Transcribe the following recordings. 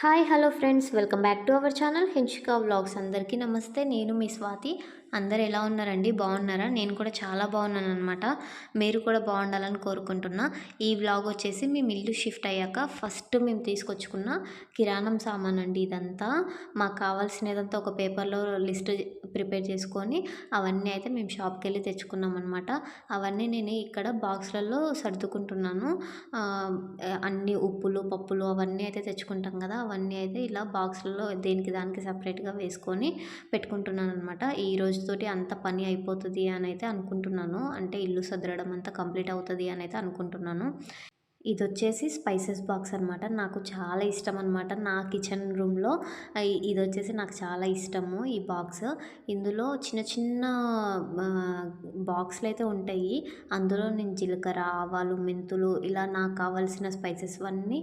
Hi hello friends. Welcome back to our channel Henshika vlogs. అందరికీ నమస్తే. నేను మీ స్వాతి. అందరు ఎలా ఉన్నారండి? బాగున్నారా? నేను కూడా చాలా బాగున్నాను అనమాట మీరు కూడా బాగుండాలని కోరుకుంటున్నా. ఈ వ్లాగ్ వచ్చేసి మేము ఇల్లు షిఫ్ట్ అయ్యాక ఫస్ట్ మేము తీసుకొచ్చుకున్న కిరాణం సామాన్ అండి ఇదంతా. మాకు కావాల్సినదంతా ఒక పేపర్లో లిస్ట్ ప్రిపేర్ చేసుకొని అవన్నీ అయితే మేము షాప్కి వెళ్ళి తెచ్చుకున్నాం అనమాట అవన్నీ నేను ఇక్కడ బాక్స్లలో సర్దుకుంటున్నాను. అన్ని ఉప్పులు పప్పులు అవన్నీ అయితే తెచ్చుకుంటాం కదా అవన్నీ అయితే ఇలా బాక్స్లలో దేనికి దానికి సపరేట్గా వేసుకొని పెట్టుకుంటున్నాను అనమాట ఈరోజు రోజుతోటి అంత పని అయిపోతుంది అని అయితే అనుకుంటున్నాను. అంటే ఇల్లు సదరడం అంతా కంప్లీట్ అవుతుంది అని అయితే అనుకుంటున్నాను. ఇది వచ్చేసి స్పైసెస్ బాక్స్ అనమాట నాకు చాలా ఇష్టం అనమాట నా కిచెన్ రూమ్లో ఇది వచ్చేసి నాకు చాలా ఇష్టము ఈ బాక్స్. ఇందులో చిన్న చిన్న బాక్స్లు అయితే ఉంటాయి. అందులో నేను జీలకర్ర ఆవాలు మెంతులు ఇలా నాకు కావాల్సిన స్పైసెస్ అన్నీ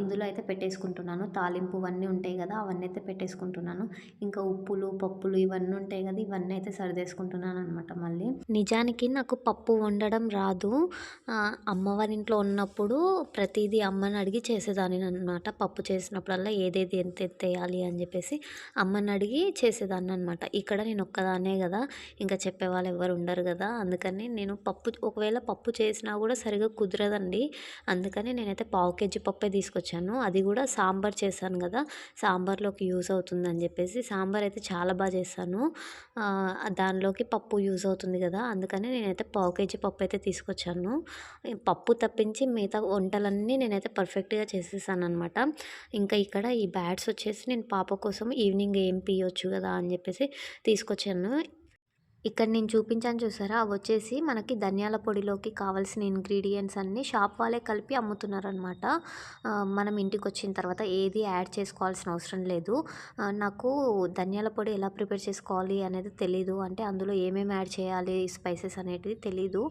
ఇందులో అయితే పెట్టేసుకుంటున్నాను. తాలింపు అన్నీ ఉంటాయి కదా అవన్నీ అయితే పెట్టేసుకుంటున్నాను. ఇంకా ఉప్పులు పప్పులు ఇవన్నీ ఉంటాయి కదా ఇవన్నీ అయితే సరిదేసుకుంటున్నాను అనమాట మళ్ళీ. నిజానికి నాకు పప్పు వండడం రాదు. అమ్మవారి ఇంట్లో ఉన్నప్పుడు అప్పుడు ప్రతిదీ అమ్మని అడిగి చేసేదాన్ని అనమాట పప్పు చేసినప్పుడల్లా ఏదేది ఎంత ఎంత వేయాలి అని చెప్పేసి అమ్మని అడిగి చేసేదాన్ని అనమాట ఇక్కడ నేను ఒక్కదాన్నే కదా ఇంకా చెప్పేవాళ్ళు ఎవరు ఉండరు కదా అందుకని నేను పప్పు ఒకవేళ పప్పు చేసినా కూడా సరిగా కుదరదండి. అందుకని నేనైతే పావు కేజీ పప్పే తీసుకొచ్చాను. అది కూడా సాంబార్ చేశాను కదా సాంబార్లోకి యూస్ అవుతుంది అని చెప్పేసి సాంబార్ అయితే చాలా బాగా చేశాను. దానిలోకి పప్పు యూజ్ అవుతుంది కదా అందుకని నేనైతే పావు కేజీ పప్పు అయితే తీసుకొచ్చాను. పప్పు తప్పించి మిగతా మిగతా వంటలన్నీ నేనైతే పర్ఫెక్ట్గా చేసేసాను అనమాట ఇంకా ఇక్కడ ఈ బ్యాట్స్ వచ్చేసి నేను పాప కోసం ఈవినింగ్ ఏం పియొచ్చు కదా అని చెప్పేసి తీసుకొచ్చాను. ఇక్కడ నేను చూపించాను చూసారా? అవి వచ్చేసి మనకి ధనియాల పొడిలోకి కావాల్సిన ఇంగ్రీడియంట్స్ అన్నీ షాప్ వాళ్ళే కలిపి అమ్ముతున్నారనమాట మనం ఇంటికి వచ్చిన తర్వాత ఏది యాడ్ చేసుకోవాల్సిన అవసరం లేదు. నాకు ధనియాల పొడి ఎలా ప్రిపేర్ చేసుకోవాలి అనేది తెలీదు. అంటే అందులో ఏమేమి యాడ్ చేయాలి స్పైసెస్ అనేటివి తెలీదు.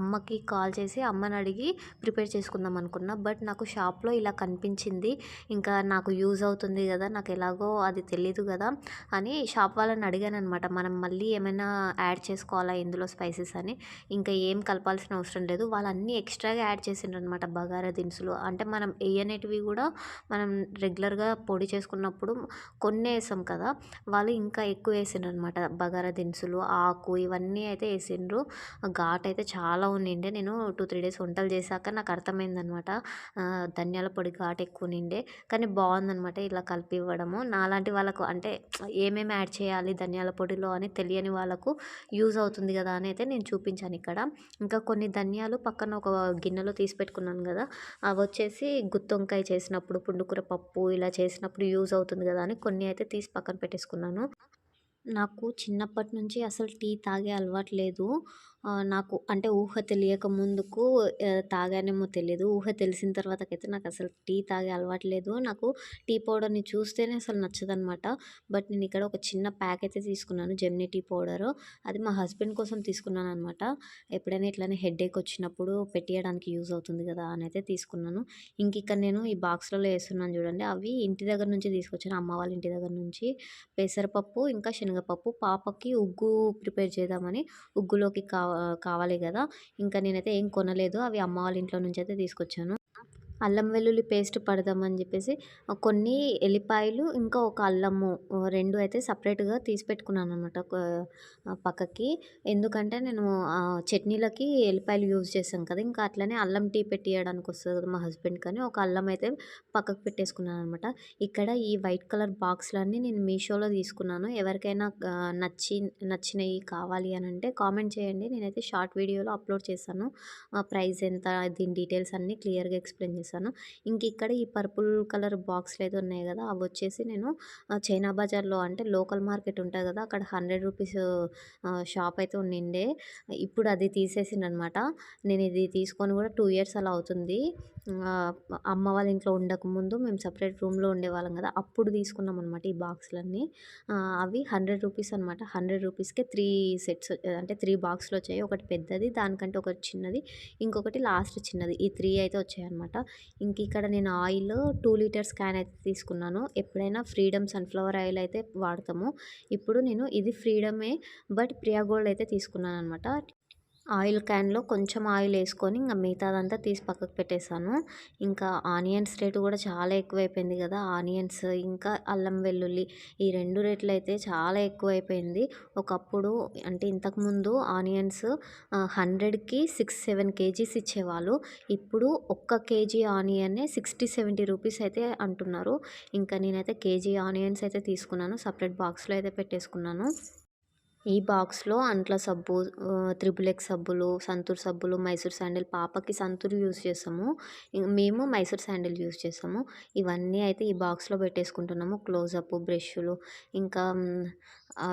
అమ్మకి కాల్ చేసి అమ్మని అడిగి ప్రిపేర్ చేసుకుందాం అనుకున్నా. బట్ నాకు షాప్లో ఇలా కనిపించింది. ఇంకా నాకు యూజ్ అవుతుంది కదా నాకు ఎలాగో అది తెలీదు కదా అని షాప్ వాళ్ళని అడిగాను అనమాట మనం మళ్ళీ ఏమైనా యాడ్ చేసుకోవాలా ఇందులో స్పైసెస్ అని. ఇంకా ఏం కలపాల్సిన అవసరం లేదు. వాళ్ళు అన్నీ ఎక్స్ట్రాగా యాడ్ చేసిండ్రు అనమాట బగారా దినుసులు. అంటే మనం వేయనేటివి కూడా మనం రెగ్యులర్గా పొడి చేసుకున్నప్పుడు కొన్ని వేసాం కదా వాళ్ళు ఇంకా ఎక్కువ వేసిండ్రు అనమాట బగారా దినుసులు ఆకు ఇవన్నీ అయితే వేసిండ్రు. ఘాట్ అయితే చాలా ఉండిండే. నేను టూ త్రీ డేస్ వంటలు చేశాక నాకు అర్థమైందనమాట ధనియాల పొడి ఘాట్ ఎక్కువ నిండే కానీ బాగుందనమాట ఇలా కలిపి ఇవ్వడము నాలాంటి వాళ్ళకు అంటే ఏమేమి యాడ్ చేయాలి ధనియాల పొడిలో అని తెలియని వాళ్ళకు యూజ్ అవుతుంది కదా అని అయితే నేను చూపించాను ఇక్కడ. ఇంకా కొన్ని ధనియాలు పక్కన ఒక గిన్నెలో తీసి పెట్టుకున్నాను కదా అవి వచ్చేసి గుత్తొంకాయ చేసినప్పుడు పుండుకూర పప్పు ఇలా చేసినప్పుడు యూజ్ అవుతుంది కదా అని కొన్ని అయితే తీసి పక్కన పెట్టేసుకున్నాను. నాకు చిన్నప్పటి నుంచి అసలు టీ తాగే అలవాటు లేదు. నాకు అంటే ఊహ తెలియక ముందుకు తాగానేమో తెలియదు ఊహ తెలిసిన తర్వాతకైతే నాకు అసలు టీ తాగే అలవాటు లేదు. నాకు టీ పౌడర్ని చూస్తేనే అసలు నచ్చదనమాట. బట్ నేను ఇక్కడ ఒక చిన్న ప్యాక్ అయితే తీసుకున్నాను జెమ్నీ టీ పౌడర్. అది మా హస్బెండ్ కోసం తీసుకున్నాను అనమాట ఎప్పుడైనా ఇట్లానే హెడేక్ వచ్చినప్పుడు పెట్టేయడానికి యూజ్ అవుతుంది కదా అని అయితే తీసుకున్నాను. ఇంక ఇక్కడ నేను ఈ బాక్స్లలో వేస్తున్నాను చూడండి. అవి ఇంటి దగ్గర నుంచి తీసుకొచ్చాను. అమ్మ వాళ్ళ ఇంటి దగ్గర నుంచి. పెసరపప్పు ఇంకా శనగపప్పు పాపకి ఉగ్గు ప్రిపేర్ చేద్దామని ఉగ్గులోకి కావ కావాలి కదా. ఇంకా నేనైతే ఏం కొనలేదు. అవి అమ్మ వాళ్ళ ఇంట్లో నుంచి అయితే తీసుకొచ్చాను. అల్లం వెల్లుల్లి పేస్ట్ పడదామని చెప్పేసి కొన్ని ఎల్లిపాయలు ఇంకా ఒక అల్లము రెండు అయితే సపరేట్గా తీసి పెట్టుకున్నాను అనమాట పక్కకి. ఎందుకంటే నేను చట్నీలకి ఎల్లిపాయలు యూజ్ చేశాను కదా ఇంకా అట్లనే అల్లం టీ పెట్టియడానికి వస్తుంది కదా మా హస్బెండ్ కానీ ఒక అల్లం అయితే పక్కకు పెట్టేసుకున్నాను అనమాట ఇక్కడ ఈ వైట్ కలర్ బాక్స్లన్నీ నేను మీషోలో తీసుకున్నాను. ఎవరికైనా నచ్చి నచ్చినవి కావాలి అని అంటే కామెంట్ చేయండి. నేనైతే షార్ట్ వీడియోలో అప్లోడ్ చేశాను. ప్రైస్ ఎంత దీని డీటెయిల్స్ అన్నీ క్లియర్గా ఎక్స్ప్లెయిన్ చేస్తాను చేశాను. ఇంక ఇక్కడ ఈ పర్పుల్ కలర్ బాక్స్లు అయితే ఉన్నాయి కదా అవి వచ్చేసి నేను చైనా బజార్లో అంటే లోకల్ మార్కెట్ ఉంటుంది కదా అక్కడ హండ్రెడ్ రూపీస్ షాప్ అయితే ఉండిండే. ఇప్పుడు అది తీసేసిండనమాట. నేను ఇది తీసుకొని కూడా టూ ఇయర్స్ అలా అవుతుంది. అమ్మ వాళ్ళ ఇంట్లో ఉండకముందు మేము సపరేట్ రూమ్లో ఉండేవాళ్ళం కదా అప్పుడు తీసుకున్నాం అనమాట ఈ బాక్స్లన్నీ. అవి హండ్రెడ్ రూపీస్ అనమాట హండ్రెడ్ రూపీస్కే త్రీ సెట్స్ అంటే త్రీ బాక్స్లు వచ్చాయి. ఒకటి పెద్దది దానికంటే ఒకటి చిన్నది. ఇంకొకటి లాస్ట్ చిన్నది. ఈ త్రీ అయితే వచ్చాయి అనమాట ఇంక ఇక్కడ నేను ఆయిల్ టూ లీటర్స్ క్యాన్ అయితే తీసుకున్నాను. ఎప్పుడైనా ఫ్రీడమ్ సన్ఫ్లవర్ ఆయిల్ అయితే వాడతాము. ఇప్పుడు నేను ఇది ఫ్రీడమే బట్ ప్రియా గోల్డ్ అయితే తీసుకున్నాను అనమాట ఆయిల్ క్యాన్లో కొంచెం ఆయిల్ వేసుకొని ఇంకా మిగతాదంతా తీసి పక్కకు పెట్టేశాను ఇంకా ఆనియన్స్ రేటు కూడా చాలా ఎక్కువైపోయింది కదా! ఆనియన్స్ ఇంకా అల్లం వెల్లుల్లి ఈ రెండు రేట్లు అయితే చాలా ఎక్కువైపోయింది. ఒకప్పుడు అంటే ఇంతకుముందు ఆనియన్స్ హండ్రెడ్కి సిక్స్ సెవెన్ కేజీస్ ఇచ్చేవాళ్ళు. ఇప్పుడు ఒక్క కేజీ ఆనియనే సిక్స్టీ సెవెంటీ రూపీస్ అయితే అంటున్నారు. ఇంకా నేనైతే కేజీ ఆనియన్స్ అయితే తీసుకున్నాను. సపరేట్ బాక్స్లో అయితే పెట్టేసుకున్నాను. ఈ బాక్స్లో అంట్ల సబ్బు త్రిబుల్ ఎక్స్ సబ్బులు సంతూర్ సబ్బులు మైసూర్ శాండిల్ పాపకి సంతూర్ యూస్ చేస్తాము మేము మైసూర్ శాండిల్ యూస్ చేస్తాము ఇవన్నీ అయితే ఈ బాక్స్లో పెట్టేసుకుంటున్నాము. క్లోజప్ బ్రష్లు ఇంకా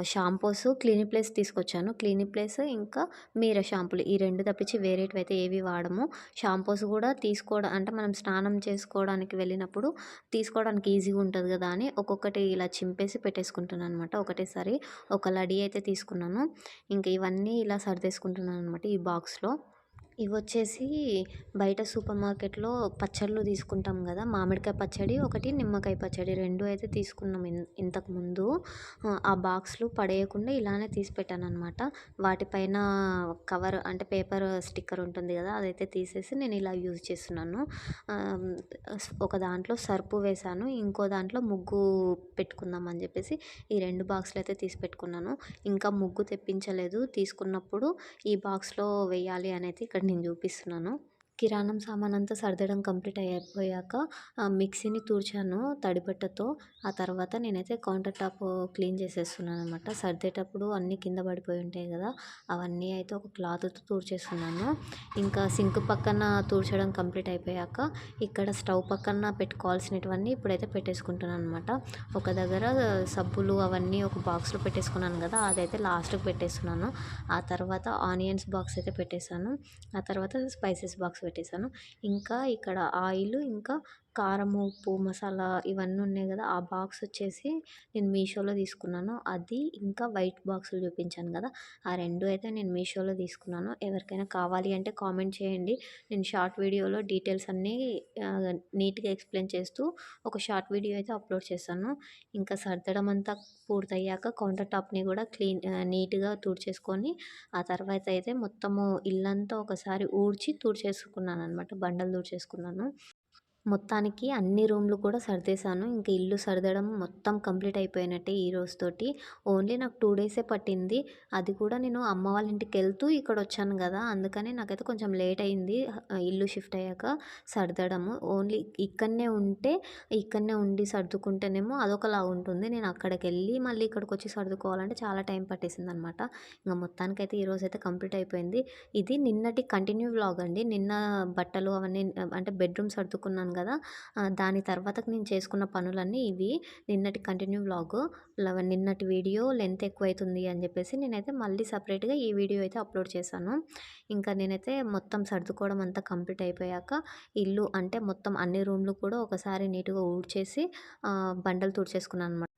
షాంపూస్ క్లినిక్ ప్లేస్ తీసుకొచ్చాను. క్లినిక్ ప్లేస్ ఇంకా మీర షాంపూలు. ఈ రెండు తప్పించి వేరేటివి అయితే ఏవి వాడము. షాంపూస్ కూడా తీసుకోవడం అంటే మనం స్నానం చేసుకోవడానికి వెళ్ళినప్పుడు తీసుకోవడానికి ఈజీగా ఉంటుంది కదా అని ఒక్కొక్కటి ఇలా చింపేసి పెట్టేసుకుంటున్నాను అనమాట ఒకటేసారి ఒక లడి అయితే తీసుకున్నాను. ఇంకా ఇవన్నీ ఇలా సర్దేసుకుంటున్నాను అనమాట ఈ బాక్స్లో. ఇవి వచ్చేసి బయట సూపర్ మార్కెట్లో పచ్చళ్ళు తీసుకుంటాం కదా మామిడికాయ పచ్చడి ఒకటి నిమ్మకాయ పచ్చడి రెండు అయితే తీసుకున్నాం ఇంతకుముందు ఆ బాక్స్లు పడేయకుండా ఇలానే తీసి పెట్టాను అనమాట వాటిపైన కవర్ అంటే పేపర్ స్టిక్కర్ ఉంటుంది కదా అదైతే తీసేసి నేను ఇలా యూజ్ చేస్తున్నాను. ఒక దాంట్లో సర్పు వేశాను ఇంకో దాంట్లో ముగ్గు పెట్టుకుందాం అని చెప్పేసి ఈ రెండు బాక్స్లు అయితే తీసి పెట్టుకున్నాను. ఇంకా ముగ్గు తెప్పించలేదు తీసుకున్నప్పుడు ఈ బాక్స్లో వేయాలి అనేది ఇక్కడ నేను చూపిస్తున్నాను. కిరాణం సామాన్ అంతా సర్దడం కంప్లీట్ అయిపోయాక మిక్సీని తూర్చాను తడిబట్టతో. ఆ తర్వాత నేనైతే కౌంటర్ టాప్ క్లీన్ చేసేస్తున్నాను అనమాట సర్దేటప్పుడు అన్నీ కింద పడిపోయి ఉంటాయి కదా అవన్నీ అయితే ఒక క్లాత్తో తూర్చేస్తున్నాను ఇంకా సింక్ పక్కన తూర్చడం కంప్లీట్ అయిపోయాక ఇక్కడ స్టవ్ పక్కన పెట్టుకోవాల్సినవన్నీ ఇప్పుడైతే పెట్టేసుకుంటున్నాను అనమాట ఒక దగ్గర సబ్బులు అవన్నీ ఒక బాక్స్లో పెట్టేసుకున్నాను కదా అదైతే లాస్ట్కి పెట్టేస్తున్నాను. ఆ తర్వాత ఆనియన్స్ బాక్స్ అయితే పెట్టేశాను. ఆ తర్వాత స్పైసెస్ బాక్స్ పెట్టేశాను. ఇంకా ఇక్కడ ఆయిల్ ఇంకా కారం ఉప్పు మసాలా ఇవన్నీ ఉన్నాయి కదా ఆ బాక్స్ వచ్చేసి నేను మీషోలో తీసుకున్నాను. అది ఇంకా వైట్ బాక్సులు చూపించాను కదా ఆ రెండు అయితే నేను మీషోలో తీసుకున్నాను. ఎవరికైనా కావాలి అంటే కామెంట్ చేయండి. నేను షార్ట్ వీడియోలో డీటెయిల్స్ అన్నీ నీట్గా ఎక్స్ప్లెయిన్ చేస్తూ ఒక షార్ట్ వీడియో అయితే అప్లోడ్ చేస్తాను ఇంకా సర్దడం అంతా పూర్తయ్యాక కౌంటర్ టాప్ని కూడా క్లీన్ నీట్గా తుడిచేసుకొని ఆ తర్వాత అయితే మొత్తము ఇల్లంతా ఒకసారి ఊడ్చి తుడిచేసుకున్నాను అనమాట బండలు తుడిచేసుకున్నాను. మొత్తానికి అన్ని రూమ్లు కూడా సర్దేశాను. ఇంకా ఇల్లు సర్దడం మొత్తం కంప్లీట్ అయిపోయినట్టే ఈ రోజుతోటి. ఓన్లీ నాకు టూ డేసే పట్టింది. అది కూడా నేను అమ్మ వాళ్ళ ఇంటికి వెళ్తూ ఇక్కడ వచ్చాను కదా. అందుకని నాకైతే కొంచెం లేట్ అయింది ఇల్లు షిఫ్ట్ అయ్యాక సర్దడము. ఓన్లీ ఇక్కడనే ఉంటే ఇక్కడనే ఉండి సర్దుకుంటేనేమో అదొకలా ఉంటుంది. నేను అక్కడికి వెళ్ళి మళ్ళీ ఇక్కడికి వచ్చి సర్దుకోవాలంటే చాలా టైం పట్టేసింది అనమాట ఇంకా మొత్తానికైతే ఈరోజు అయితే కంప్లీట్ అయిపోయింది. ఇది నిన్నటి కంటిన్యూ వ్లాగ్ అండి. నిన్న బట్టలు అవన్నీ అంటే బెడ్రూమ్ సర్దుకున్నాను కదా! దాని తర్వాత నేను చేసుకున్న పనులన్నీ ఇవి. నిన్నటి కంటిన్యూ వ్లాగ్ నిన్నటి వీడియో లెంత్ ఎక్కువైతుంది అని చెప్పేసి నేనైతే మళ్ళీ సపరేట్గా ఈ వీడియో అయితే అప్లోడ్ చేశాను. ఇంకా నేనైతే మొత్తం సర్దుకోవడం అంతా కంప్లీట్ అయిపోయాక ఇల్లు అంటే మొత్తం అన్ని రూమ్లు కూడా ఒకసారి నీట్గా ఊడ్చేసి బండలు తుడిచేసుకున్నాను అనమాట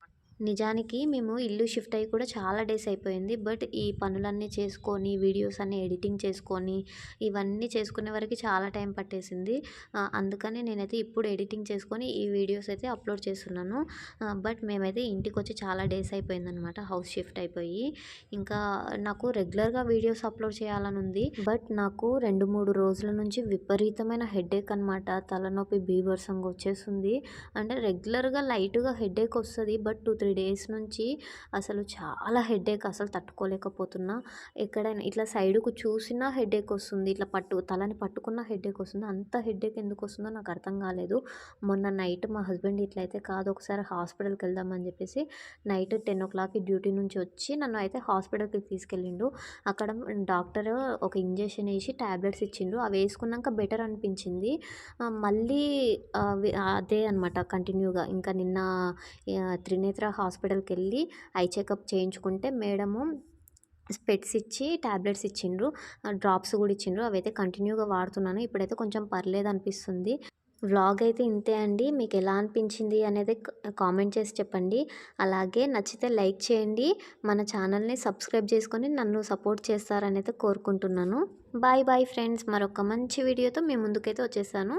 నిజానికి మేము ఇల్లు షిఫ్ట్ అయ్యి కూడా చాలా డేస్ అయిపోయింది. బట్ ఈ పనులన్నీ చేసుకొని వీడియోస్ అన్నీ ఎడిటింగ్ చేసుకొని ఇవన్నీ చేసుకునే వరకు చాలా టైం పట్టేసింది. అందుకని నేనైతే ఇప్పుడు ఎడిటింగ్ చేసుకొని ఈ వీడియోస్ అయితే అప్లోడ్ చేస్తున్నాను. బట్ మేమైతే ఇంటికి వచ్చి చాలా డేస్ అయిపోయిందనమాట హౌస్ షిఫ్ట్ అయిపోయి. ఇంకా నాకు రెగ్యులర్గా వీడియోస్ అప్లోడ్ చేయాలని ఉంది బట్ నాకు రెండు మూడు రోజుల నుంచి విపరీతమైన హెడేక్ అనమాట. తలనొప్పి బీభర్సంగా వచ్చేస్తుంది. అంటే రెగ్యులర్గా లైట్గా హెడేక్ వస్తుంది. బట్ టూ త్రీ డేస్ నుంచి అసలు చాలా హెడేక్ అసలు తట్టుకోలేకపోతున్నా. ఎక్కడైనా ఇట్లా సైడ్కు చూసినా హెడేక్ వస్తుంది. ఇట్లా పట్టు తలని పట్టుకున్న హెడేక్ వస్తుంది. అంత హెడేక్ ఎందుకు వస్తుందో నాకు అర్థం కాలేదు. మొన్న నైట్ మా హస్బెండ్ ఇట్లయితే కాదు ఒకసారి హాస్పిటల్కి వెళ్దామని చెప్పేసి నైట్ టెన్ ఓ క్లాక్కి డ్యూటీ నుంచి వచ్చి నన్ను అయితే హాస్పిటల్కి తీసుకెళ్ళిండు. అక్కడ డాక్టర్ ఒక ఇంజెక్షన్ వేసి ట్యాబ్లెట్స్ ఇచ్చిండు. అవి వేసుకున్నాక బెటర్ అనిపించింది. మళ్ళీ అదే అనమాట కంటిన్యూగా. ఇంకా నిన్న త్రినేత్ర హాస్పిటల్కి వెళ్ళి ఐ చెకప్ చేయించుకుంటే మేడము స్పెట్స్ ఇచ్చి ట్యాబ్లెట్స్ ఇచ్చిండ్రు. డ్రాప్స్ కూడా ఇచ్చిండ్రు. అవైతే కంటిన్యూగా వాడుతున్నాను. ఇప్పుడైతే కొంచెం పర్లేదు అనిపిస్తుంది వ్లాగ్ అయితే ఇంతే అండి. మీకు ఎలా అనిపించింది అనేది కామెంట్ చేసి చెప్పండి. అలాగే నచ్చితే లైక్ చేయండి. మన ఛానల్ని సబ్స్క్రైబ్ చేసుకొని నన్ను సపోర్ట్ చేస్తారని అయితే కోరుకుంటున్నాను. Bye bye friends. మరొక మంచి వీడియోతో మీ ముందుకైతే వచ్చేసాను.